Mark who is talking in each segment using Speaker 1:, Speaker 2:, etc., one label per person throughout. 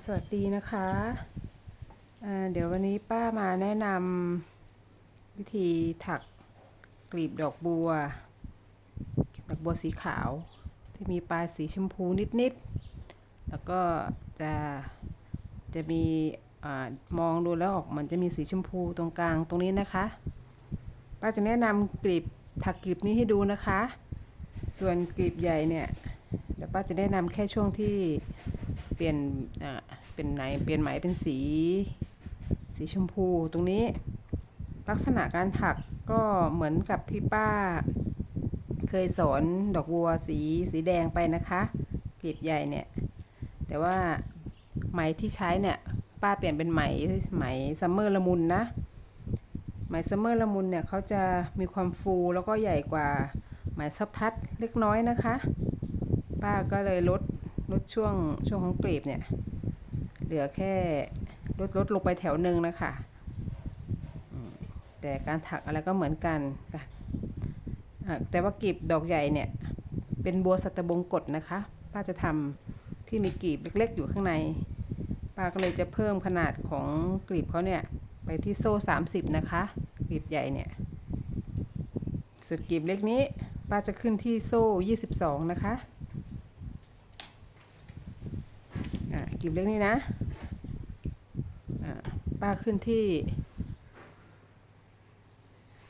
Speaker 1: สวัสดีนะคะอ่าเดี๋ยววันนี้ป้ามาแนะนำวิธีถักกลีบดอกบัว ดอกบัวสีขาว ที่มีปลายสีชมพูนิดๆ แล้วก็จะจะมีอมองดูแล้วออกมันจะมีสีชมพูตรงกลางตรงนี้นะคะ ป้าจะแนะนำกลีบถักกลีบนี้ให้ดูนะคะ ส่วนกลีบใหญ่เนี่ยเดี๋ยวป้าจะแนะนำแค่ช่วงที่เปลี่ยนอ่า เป็นไหนเปลี่ยนไหมเป็นสี สีชมพูตรงนี้ ลักษณะการถักก็เหมือนกับที่ป้า เคยสอนดอกบัวสีสีแดงไปนะคะกลีบใหญ่เนี่ย แต่ว่าไหมที่ใช้เนี่ย ป้าเปลี่ยนเป็นไหมไหมซัมเมอร์ละมุนนะไหมซัมเมอร์ละมุนเนี่ยเขาจะมีความฟูแล้วก็ใหญ่กว่าไหมซับทัดเล็กน้อยนะคะ ป้าก็เลยลดลดช่วงช่วงของกลีบเนี่ย เหลือแค่ลดลดลงไปแถวหนึ่งนะคะแต่การถักอะไรก็เหมือนกันค่ะแต่ว่ากลีบดอกใหญ่เนี่ย เป็นบัวสัตบงกฎนะคะ ป้าจะทำที่มีกลีบเล็กๆ อยู่ข้างใน ป้าก็เลยจะเพิ่มขนาดของกลีบเขาเนี่ย ไปที่โซ่ 30 นะคะ กลีบใหญ่เนี่ยส่วนกลีบเล็กนี้ ป้าจะขึ้นที่โซ่ 22 นะคะ อะกลีบเล็กนี่นะอะป้าขึ้นที่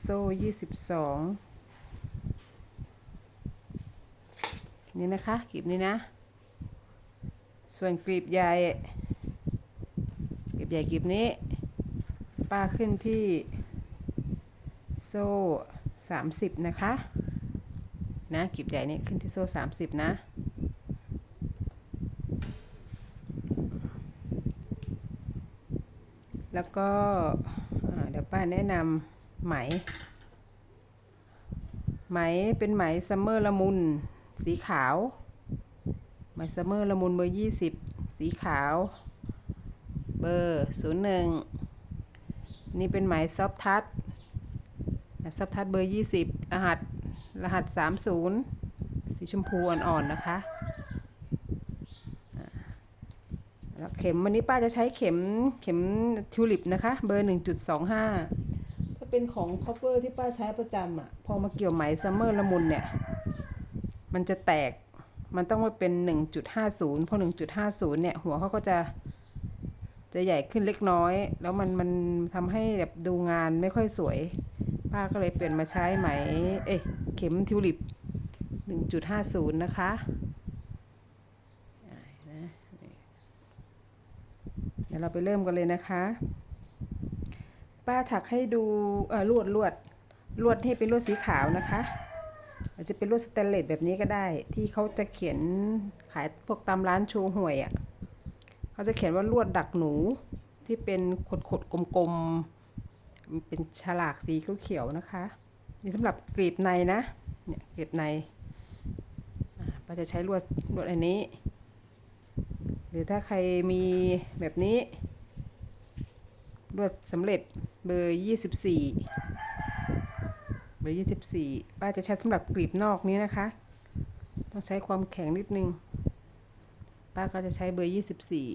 Speaker 1: โซ่ยี่สิบสองนี่นะคะกลีบนี้นะ ส่วนกลีบใหญ่กลีบใหญ่กลีบนี้ ป้าขึ้นที่ โซ่สามสิบนะคะ นะกลีบใหญ่นี่ขึ้นที่โซ่สามสิบนะ แล้วก็เดี๋ยวป้าแนะนำไหม ไหมเป็นไหมซัมเมอร์ละมุน สีขาว ไหมซัมเมอร์ละมุนเบอร์ยี่สิบสีขาว เบอร์ศูนย์หนึ่งนี่เป็นไหมซอฟทัชซอฟทัชเบอร์ยี่สิบรหัสรหัสสามศูนย์สีชมพูอ่อนๆนะคะ เข็มวันนี้ป้าจะใช้เข็มเข็มทิวลิปนะคะ เบอร์1.25ถ้าเป็นของคอปเปอร์ที่ป้าใช้ประจำอะ พอมาเกี่ยวไหมซัมเมอร์ละมุนเนี่ย มันจะแตกมันต้องมาเป็น 1.50พอ1.50 เนี่ย หัวเขาก็จะ จะใหญ่ขึ้นเล็กน้อย แล้วมันมันทำให้แบบดูงานไม่ค่อยสวย ป้าก็เลยเปลี่ยนมาใช้ไหม เอ้ยเข็มทิวลิป 1.50 นะคะ เดี๋ยวเราไปเริ่มกันเลยนะคะ ป้าถักให้ดูเออลวดลวดลวดที่เป็นลวดสีขาวนะคะอาจจะเป็นลวดสแตนเลสแบบนี้ก็ได้ ที่เขาจะเขียนขายพวกตามร้านชว์หวยอะ่ะเขาจะเขียนว่าลวดดักหนูที่เป็นขดขดกลมๆเป็นฉลากสีเขียวๆนะคะนี่สำหรับกรีบในนะเนี่ยกรีบในป้าจะใช้ลวดลวดอันนี้ รือถ้าใครมีแบบนี้รวดสำเร็จเบอร์ยี่สิบสี่เบอร์ยี่สิบสี่ป้าจะใช้สำหรับกรีบนอกนี้นะคะ ต้องใช้ความแข็งนิดนึง ป้าก็จะใช้เบอร์ยี่สิบสี่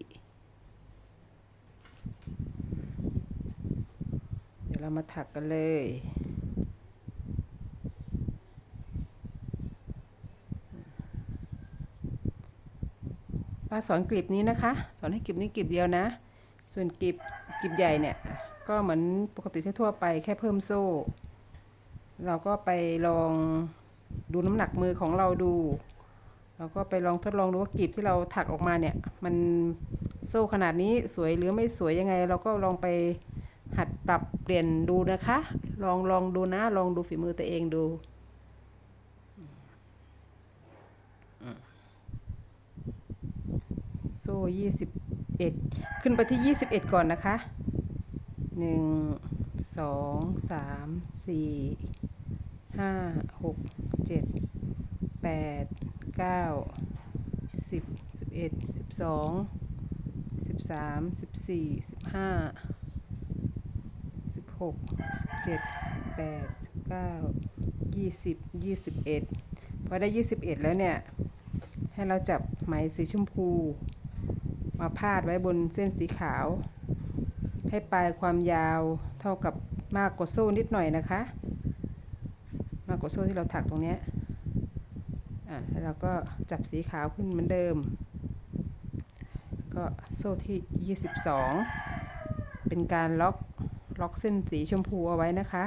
Speaker 1: เดี๋ยวเรามาถักกันเลย ป้าสอนกลีบนี้นะคะ สอนให้กลีบนี้กลีบเดียวนะ ส่วนกลีบกลีบใหญ่เนี่ย ก็เหมือนปกติทั่วไปแค่เพิ่มโซ่ เราก็ไปลองดูน้ำหนักมือของเราดู เราก็ไปลองทดลองดูว่ากลีบที่เราถักออกมาเนี่ย มันโซ่ขนาดนี้สวยหรือไม่สวยยังไง เราก็ลองไปหัดปรับเปลี่ยนดูนะคะ ลองลองดูนะ ลองดูฝีมือตัวเองดู ซ่ยี่สิบเอ็ดขึ้นไปที่ยี่สิบเอ็ดก่อนนะคะหนึ่งสองสามสี่ห้าหกเจ็ดแปดเก้าสิบสิบเอ็ดสิบสองสิบสามสิบสี่สิบห้าสิบหกสิบเจ็ดสิบแปดสิบเก้ายี่สิบยี่สิบเอ็ดพอได้ยี่สิบเอ็ดแล้วเนี่ย ให้เราจับไหมสีชมพู มาพาดไว้บนเส้นสีขาว ให้ปลายความยาวเท่ากับมากกว่าโซ่นิดหน่อยนะคะ มากกว่าโซ่ที่เราถักตรงนี้อะแล้วเราก็จับสีขาวขึ้นเหมือนเดิม ก็โซ่ที่ 22 เป็นการล็อกล็อกเส้นสีชมพูเอาไว้นะคะ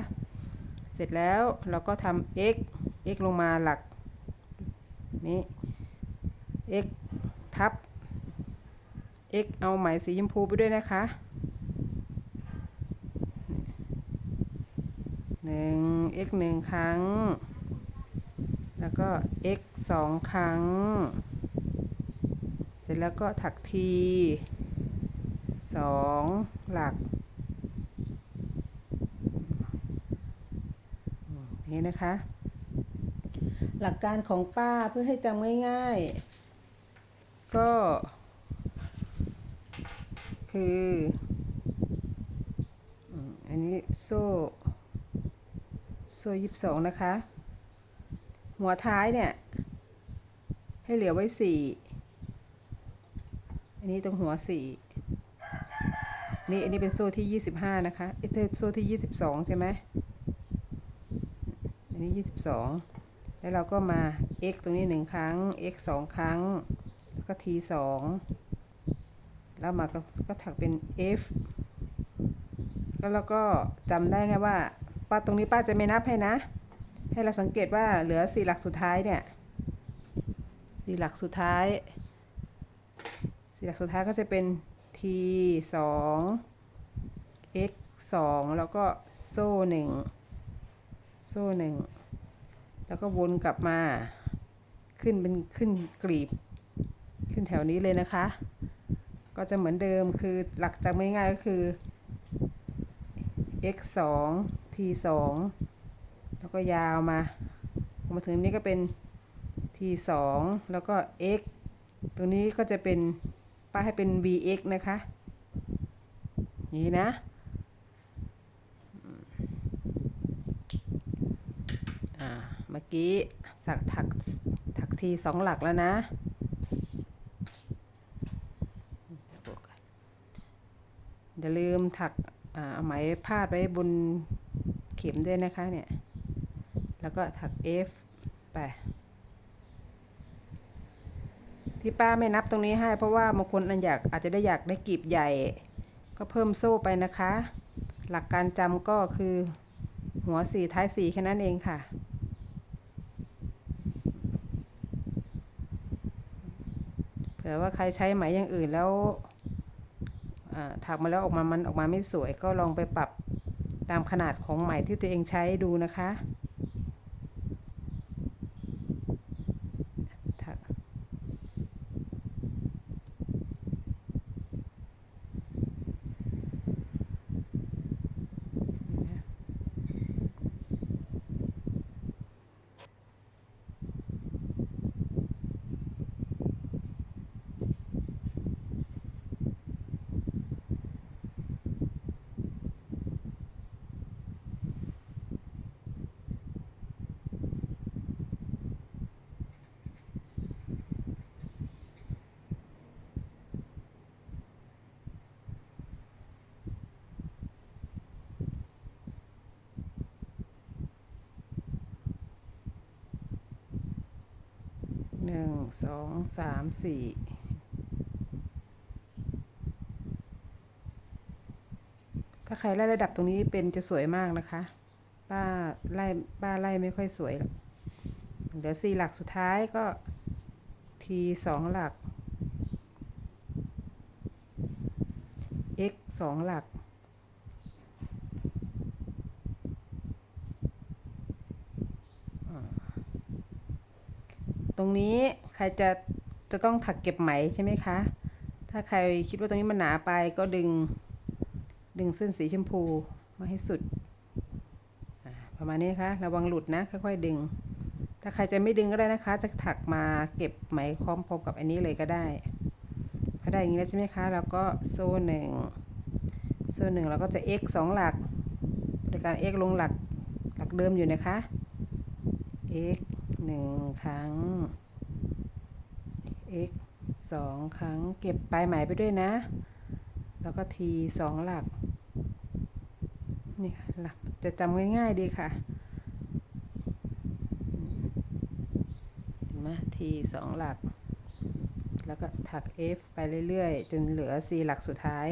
Speaker 1: เสร็จแล้วเราก็ทำ x x ลงมาหลักนี้ x ทับ x เอาไหมสีชมพูไปด้วยนะคะหนึ่ง x หนึ่งครั้ง แล้วก็ x สองครั้ง เสร็จแล้วก็ถักทีสองหลัก นี่นะคะ หลักการของป้าเพื่อให้จำง่ายๆ ก็ คืออันนี้โซ่ โซ่ยิบสองนะคะ หัวท้ายเนี่ย ให้เหลือไว้สี่อันนี้ตรงหัวสี่นี่อันนี้เป็นโซ่ที่ยี่สิบห้านะคะเอ้โซ่ที่ยี่สิบสองใช่ไหมอันนี้ยี่สิบสองแล้วเราก็มา x ตรงนี้หนึ่งครั้ง x สองครั้ง แล้วก็ t สอง แล้วมาก็ก็ถักเป็น f แล้วเราก็จำได้ไงว่าป้าตรงนี้ป้าจะไม่นับให้นะ ให้เราสังเกตว่าเหลือสี่หลักสุดท้ายเนี่ยสี่หลักสุดท้ายสี่หลักสุดท้ายก็จะเป็น t สอง x สองแล้วก็โซ่หนึ่งโซ่หนึ่งแล้วก็วนกลับมา ขึ้นเป็นขึ้นกลีบ ขึ้นแถวนี้เลยนะคะ ก็จะเหมือนเดิมคือหลักจำง่ายๆก็คือ x 2 t 2แล้วก็ยาวมามาถึงนี้ก็เป็น t 2แล้วก็ x ตรงนี้ก็จะเป็นป้ายให้เป็น bx นะคะนี่นะ อ่า เมื่อกี้สักถักถักทีสองหลักแล้วนะ อย่าลืมถักเอาไหมพาดไว้บนเข็มด้วยนะคะเนี่ย แล้วก็ถัก F ไป ที่ป้าไม่นับตรงนี้ให้ เพราะว่าบางคนอันอยากอาจจะได้อยากได้กลีบใหญ่ ก็เพิ่มโซ่ไปนะคะ หลักการจำก็คือหัวสี่ท้ายสี่แค่นั้นเองค่ะเผื่อว่าใครใช้ไหมอย่างอื่นแล้ว ถักมาแล้วออกมามันออกมาไม่สวยก็ลองไปปรับตามขนาดของไหมที่ตัวเองใช้ดูนะคะถักห นึ่งสองสามสี่ถ้าใครไล่ระดับตรงนี้เป็นจะสวยมากนะคะป้าไล่ป้าไล่ไม่ค่อยสวย เหลือสี่หลักสุดท้ายก็ทีสองหลัก x สองหลัก รงนี้ใครจะจะต้องถักเก็บไหมใช่ไหมคะ ถ้าใครคิดว่าตรงนี้มันหนาไปก็ดึงดึงเส้นสีชมพูมาให้สุด ประมาณนี้นะคะ ระวังหลุดนะ ค่อยๆดึง ถ้าใครจะไม่ดึงก็ได้นะคะ จะถักมาเก็บไหมพร้อมพบกับอันนี้เลยก็ได้พอได้อย่างนี้แล้วใช่ไหมคะเราก็โซ่หนึ่งโซ่หนึ่งเราก็จะ x สองหลักโดยการ x ลงหลักหลักเดิมอยู่นะคะ x หนึ่งครั้ง x สองครั้ง เก็บปลายไหมไปด้วยนะ แล้วก็ทีสองหลัก นี่ค่ะหลักจะจำง่ายๆดีค่ะเห็นไหมทีสองหลัก แล้วก็ถัก F ไปเรื่อยๆ จนเหลือ C หลักสุดท้าย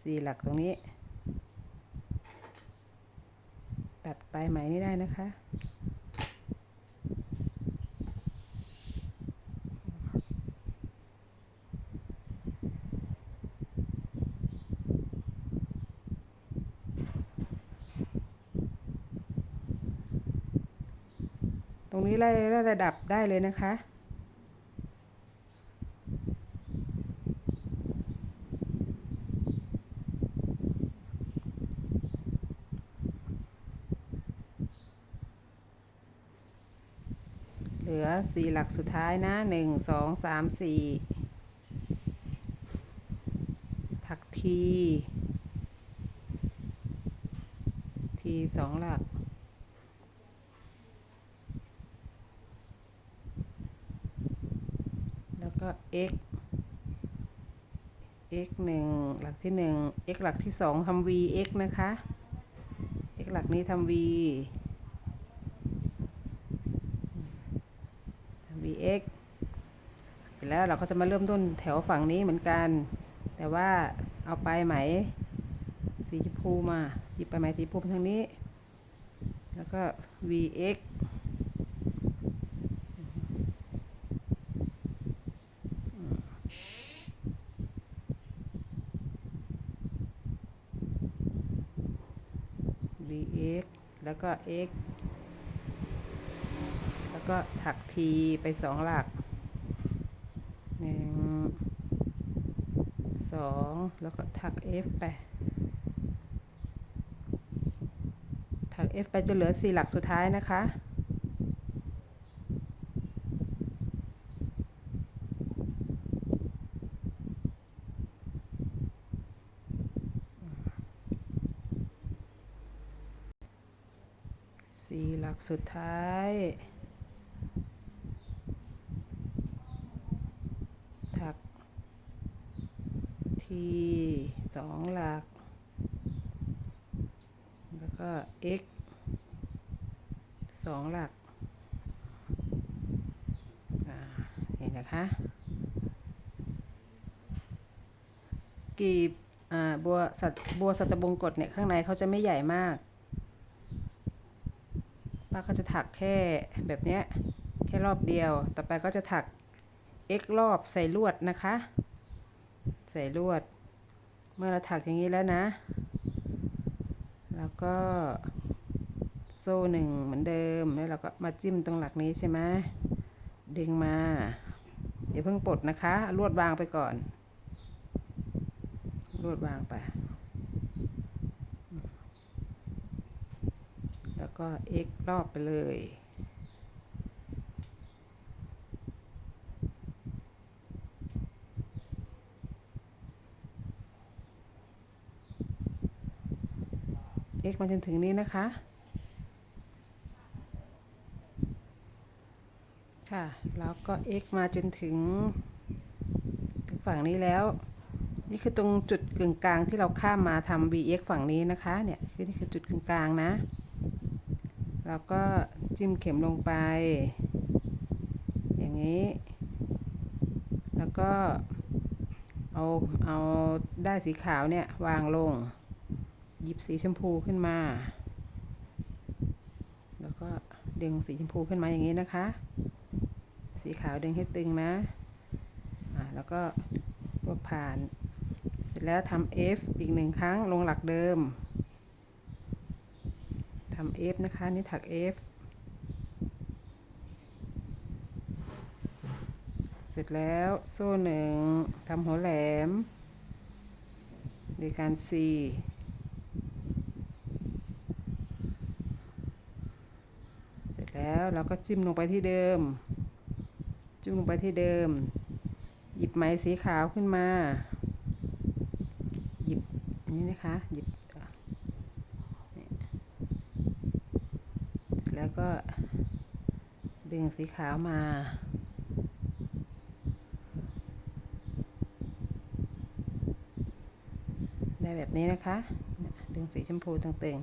Speaker 1: C หลักตรงนี้ ตัดปลายไหมนี่ได้นะคะ นี้ไล่ไล่ระดับได้เลยนะคะ เหลือสี่หลักสุดท้ายนะหนึ่งสองสามสี่ถักที ทีสองหลัก แล้วก็ x x หนึ่งหลักที่หนึ่ง x หลักที่สองทำ v x นะคะ x หลักนี้ทำ v ทำ v x เสร็จแล้วเราก็จะมาเริ่มต้นแถวฝั่งนี้เหมือนกัน แต่ว่าเอาปลายไหม สีชมพูมา หยิบปลายไหมสีชมพูมาทางนี้ แล้วก็ v x แล้วก็ x แล้วก็ถัก t ไปสองหลักหนึ่งสองแล้วก็ถัก f ไป ถัก f ไปจะเหลือสี่หลักสุดท้ายนะคะ สี่หลักสุดท้าย ถัก ทีสองหลัก แล้วก็ x สองหลักอ่าเห็นนะคะ กีบอ่าบัวสัตบัวสัตบงกฎเนี่ย ข้างในเขาจะไม่ใหญ่มาก ก็จะถักแค่แบบเนี้ยแค่รอบเดียว ต่อไปก็จะถัก x รอบใส่ลวดนะคะ ใส่ลวด เมื่อเราถักอย่างนี้แล้วนะ แล้วก็โซ่หนึ่งเหมือนเดิม แล้วเราก็มาจิ้มตรงหลักนี้ใช่ไหมดึงมาเดี๋ยวเพิ่งปลดนะคะ ลวดวางไปก่อน ลวดวางไป แล้ว ก็ x รอบไปเลย x มาจนถึงนี้นะคะ ค่ะ แล้วก็ x มาจนถึง ถึงฝั่งนี้แล้ว นี่คือตรงจุดกึ่งกลางที่เราข้ามมาทำ vx ฝั่งนี้นะคะ เนี่ย คือนี่คือจุดกึ่งกลางนะ แล้วก็จิ้มเข็มลงไป อย่างนี้ แล้วก็เอาเอาได้สีขาวเนี่ยวางลง หยิบสีชมพูขึ้นมา แล้วก็ดึงสีชมพูขึ้นมาอย่างนี้นะคะ สีขาวดึงให้ตึงนะอ่าแล้วก็รวบผ่าน เสร็จแล้วทำ F อีกหนึ่งครั้งลงหลักเดิม ทำ F นะคะ นี่ถัก F เสร็จแล้วโซ่หนึ่งทำหัวแหลมดยการ C เสร็จแล้วเราก็จิ้มลงไปที่เดิม จิ้มลงไปที่เดิม หยิบไหมสีขาวขึ้นมา หยิบนี่นะคะ หยิบ แล้วก็ดึงสีขาวมา ได้แบบนี้นะคะ ดึงสีชมพูตึง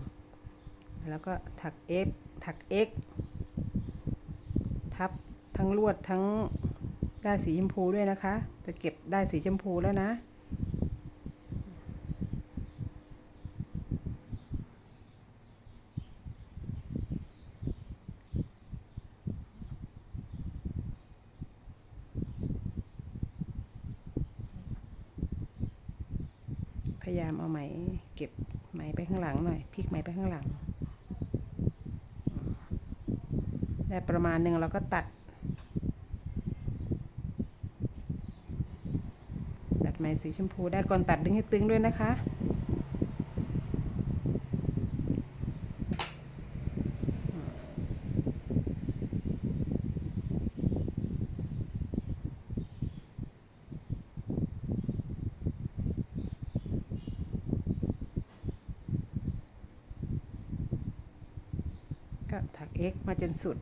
Speaker 1: ๆ แล้วก็ถัก F ถัก X ทับทั้งลวดทั้งได้สีชมพูด้วยนะคะ จะเก็บได้สีชมพูแล้วนะ พยายามเอาไหมเก็บไหมไปข้างหลังหน่อยพลิกไหมไปข้างหลังได้ประมาณหนึ่งเราก็ตัด ตัดไหมสีชมพูได้ก่อนตัดดึงให้ตึงด้วยนะคะ ก็ถัก x มาจนสุด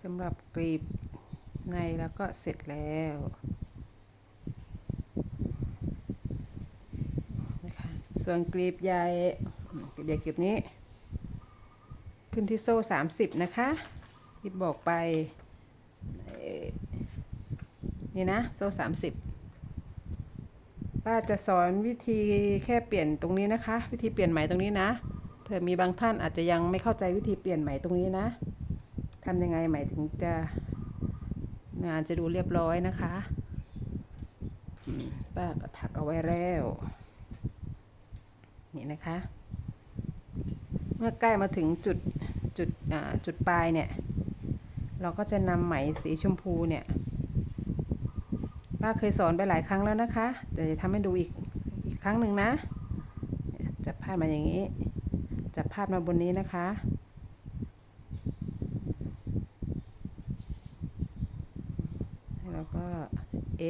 Speaker 1: สำหรับกรีบในแล้วก็เสร็จแล้วนะคะ ส่วนกรีบใหญ่กรีบใหญ่กรีบนี้ ขึ้นที่โซ่30นะคะที่บอกไปนี่นะโซ่30ป้าจะสอนวิธีแค่เปลี่ยนตรงนี้นะคะ วิธีเปลี่ยนไหมตรงนี้นะเผื่อมีบางท่านอาจจะยังไม่เข้าใจวิธีเปลี่ยนไหมตรงนี้นะทำยังไงไหมถึงจะงานจะดูเรียบร้อยนะคะป้าก็ถักเอาไว้แล้ว นี่นะคะ เมื่อใกล้มาถึงจุดจุดอ่าจุดปลายเนี่ย เราก็จะนำไหมสีชมพูเนี่ยป้าเคยสอนไปหลายครั้งแล้วนะคะ แต่จะทำให้ดูอีกอีกครั้งหนึ่งนะ จับพาดมาอย่างนี้ จับพาดมาบนนี้นะคะ แล้วก็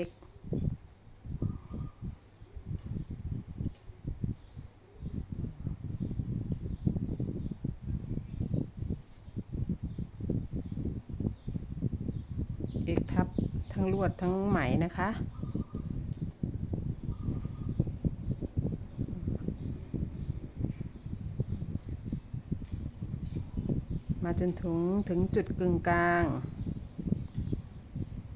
Speaker 1: x เอกทับทั้งล วดทั้งไหมนะคะ มาจนถึงถึงจุดกึ่งกลาง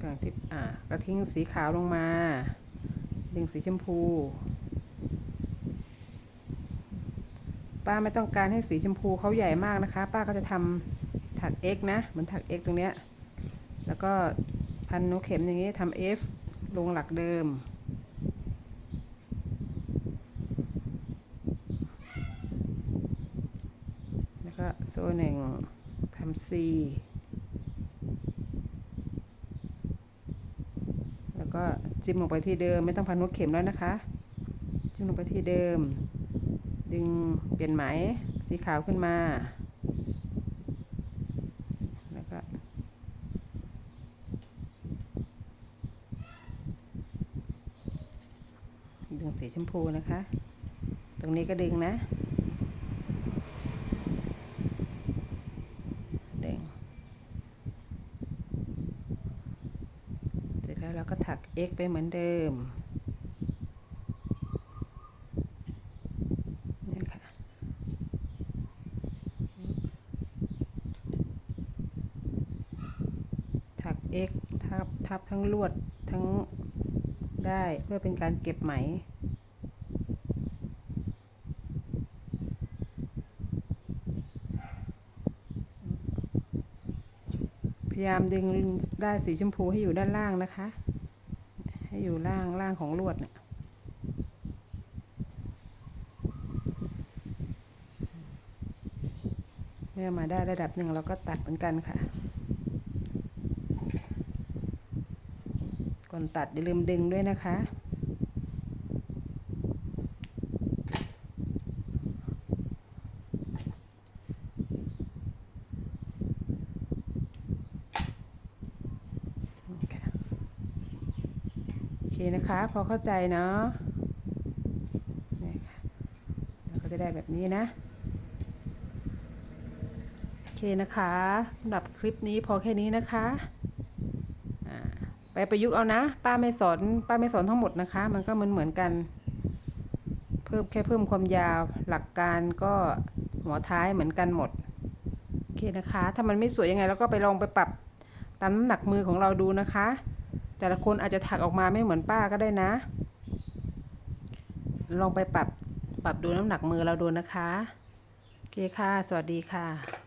Speaker 1: กลางที่อ่าก็ทิ้งสีขาวลงมา ดึงสีชมพู ป้าไม่ต้องการให้สีชมพูเขาใหญ่มากนะคะ ป้าก็จะทำถัก x นะ เหมือนถัก x ตรงเนี้ย แล้วก็ พันนกเข็มอย่างนี้ทำ F ลงหลักเดิม แล้วก็โซ่หนึ่งทำ C แล้วก็จิ้มลงไปที่เดิมไม่ต้องพันนกเข็มแล้วนะคะ จิ้มลงไปที่เดิม ดึงเปลี่ยนไหมสีขาวขึ้นมา แล้วก็ ดึงสีชมพูนะคะ ตรงนี้ก็ดึงนะดึงเสร็จแล้วเราก็ถัก x ไปเหมือนเดิมถัก x ทับทับทั้งลวด ได้เพื่อเป็นการเก็บไหม พยายามดึงได้สีชมพูให้อยู่ด้านล่างนะคะ ให้อยู่ล่างล่างของลวดเนี่ยเมื่อมาได้ระดับหนึ่งเราก็ตัดเหมือนกันค่ะ นตัดอย่าลืมดึงด้วยนะคะค่ะนะคะ พอเข้าใจเนาะนี่ค่ะเราก็จะได้แบบนี้นะโอเคนะคะสำหรับคลิปนี้พอแค่นี้นะคะ ประยุกต์เอานะ ป้าไม่สอน ป้าไม่สอนทั้งหมดนะคะ มันก็เหมือนเหมือนกัน เพิ่มแค่เพิ่มความยาว หลักการก็หัวท้ายเหมือนกันหมด โอเคนะคะ ถ้ามันไม่สวยยังไงเราก็ไปลองไปปรับตามน้ำหนักมือของเราดูนะคะ แต่ละคนอาจจะถักออกมาไม่เหมือนป้าก็ได้นะ ลองไปปรับปรับดูน้ำหนักมือเราดูนะคะ โอเคค่ะ สวัสดีค่ะ